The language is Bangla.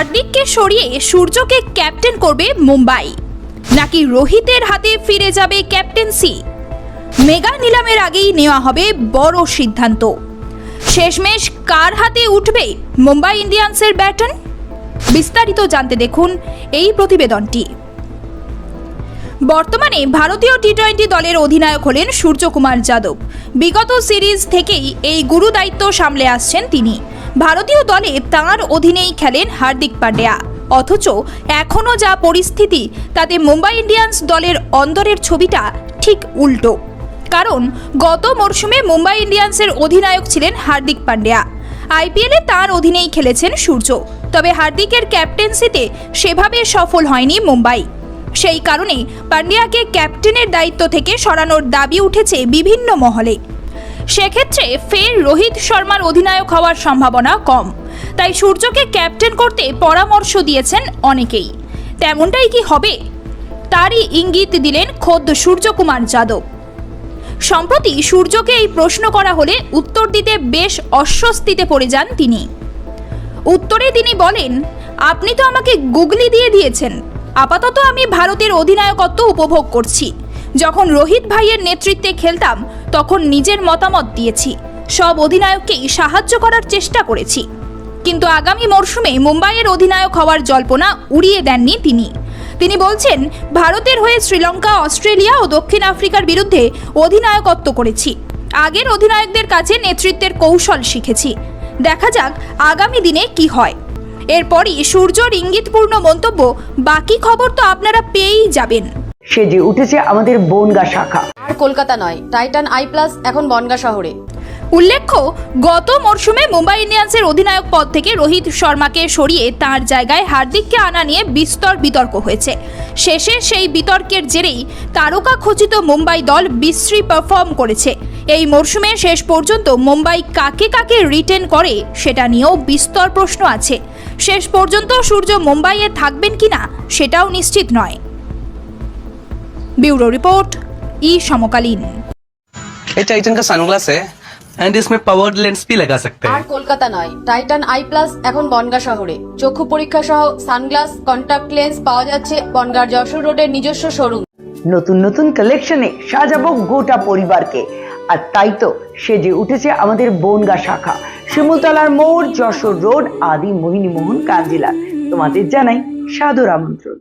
হার্দিককে সরিয়ে সূর্যকে ক্যাপ্টেন করবে মুম্বাই। নাকি রোহিতের হাতে ফিরে যাবে ক্যাপ্টেন্সি? মেগা নিলামের আগেই নেওয়া হবে বড় সিদ্ধান্ত। শেষমেশ কার হাতে উঠবে মুম্বাই ইন্ডিয়ান্সের ব্যাটন? বিস্তারিত জানতে দেখুন এই প্রতিবেদনটি। বর্তমানে ভারতীয় টি টোয়েন্টি দলের অধিনায়ক হলেন সূর্যকুমার যাদব। বিগত সিরিজ থেকেই এই গুরু দায়িত্ব সামলে আসছেন তিনি। ভারতীয় দলে তাঁর অধীনেই খেলেন হার্দিক পান্ডিয়া। অথচ এখনও যা পরিস্থিতি, তাতে মুম্বাই ইন্ডিয়ান্স দলের অন্দরের ছবিটা ঠিক উল্টো। কারণ গত মরশুমে মুম্বাই ইন্ডিয়ান্সের অধিনায়ক ছিলেন হার্দিক পান্ডিয়া। আইপিএলে তার অধীনেই খেলেছেন সূর্য। তবে হার্দিকের ক্যাপ্টেন্সিতে সেভাবে সফল হয়নি মুম্বাই। সেই কারণে পান্ডিয়াকে ক্যাপ্টেনের দায়িত্ব থেকে সরানোর দাবি উঠেছে বিভিন্ন মহলে। সেক্ষেত্রে ফের রোহিত শর্মার অধিনায়ক হওয়ার সম্ভাবনা কম। তাই সূর্যকে ক্যাপ্টেন করতে পরামর্শ দিয়েছেন অনেকেই। তেমনটাই কি হবে? তারই ইঙ্গিত দিলেন খোদ সূর্যকুমার যাদব। সম্প্রতি সূর্যকে এই প্রশ্ন করা হলে উত্তর দিতে বেশ অস্বস্তিতে পড়ে যান তিনি। উত্তরে তিনি বলেন, আপনি তো আমাকে গুগলি দিয়ে দিয়েছেন। আপাতত আমি ভারতের অধিনায়কত্ব উপভোগ করছি। যখন রোহিত ভাইয়ের নেতৃত্বে খেলতাম, তখন নিজের মতামত দিয়েছি। সব অধিনায়ককেই সাহায্য করার চেষ্টা করেছি। কিন্তু আগামী মরশুমে মুম্বাইয়ের অধিনায়ক হওয়ার জল্পনা উড়িয়ে দেননি তিনি। তিনি বলছেন, ভারতের হয়ে শ্রীলঙ্কা, অস্ট্রেলিয়া ও দক্ষিণ আফ্রিকার বিরুদ্ধে অধিনায়কত্ব করেছি। আগের অধিনায়কদের কাছে নেতৃত্বের কৌশল শিখেছি। দেখা যাক আগামী দিনে কি হয়। এরপরই সূর্যর ইঙ্গিতপূর্ণ মন্তব্য, বাকি খবর তো আপনারা পেয়েই যাবেন। সেজে উঠেছে আমাদের বনগা শাখা। আর কলকাতা নয় টাইটান আই প্লাস এখন বনগা শহরে। উল্লেখ্য গত মরশুমে মুম্বাই ইন্ডিয়ান্সের অধিনায়ক পদ থেকে রোহিত শর্মাকে সরিয়ে তার জায়গায় হার্দিককে আনা নিয়ে বিস্তর বিতর্ক হয়েছে। শেষে সেই বিতর্কের জেরেই তারকা খচিত মুম্বাই দল বিশ্রী পারফর্ম করেছে। এই মরশুমে শেষ পর্যন্ত মুম্বাই কাকে কাকে রিটেন করে সেটা নিয়েও বিস্তর প্রশ্ন আছে। শেষ পর্যন্ত সূর্য মুম্বাইয়ে থাকবেন কিনা সেটাও নিশ্চিত নয়। ব্যুরো রিপোর্ট ই সমকালীন ये टाइटन का सनग्लास है एंड इसमें पावर्ड लेंस भी लगा सकते আর हैं কলকাতা নয় টাইটান আই প্লাস এখন বনগা শহরে চক্ষু পরীক্ষা সহ সানগ্লাস কন্টাক্ট লেন্স পাওয়া যাচ্ছে বনগার যশোর রোডের নিজস্ব শোরুম নতুন নতুন কালেকশনে সাজাবো গোটা পরিবারকে আর তাই তো সেজে উঠেছে আমাদের বনগা শাখা শিমুলতলার মোড় যশোর রোড আদি মোহিনী মোহন কাঞ্জিলা তোমাদের জানাই সাদর আমন্ত্রণ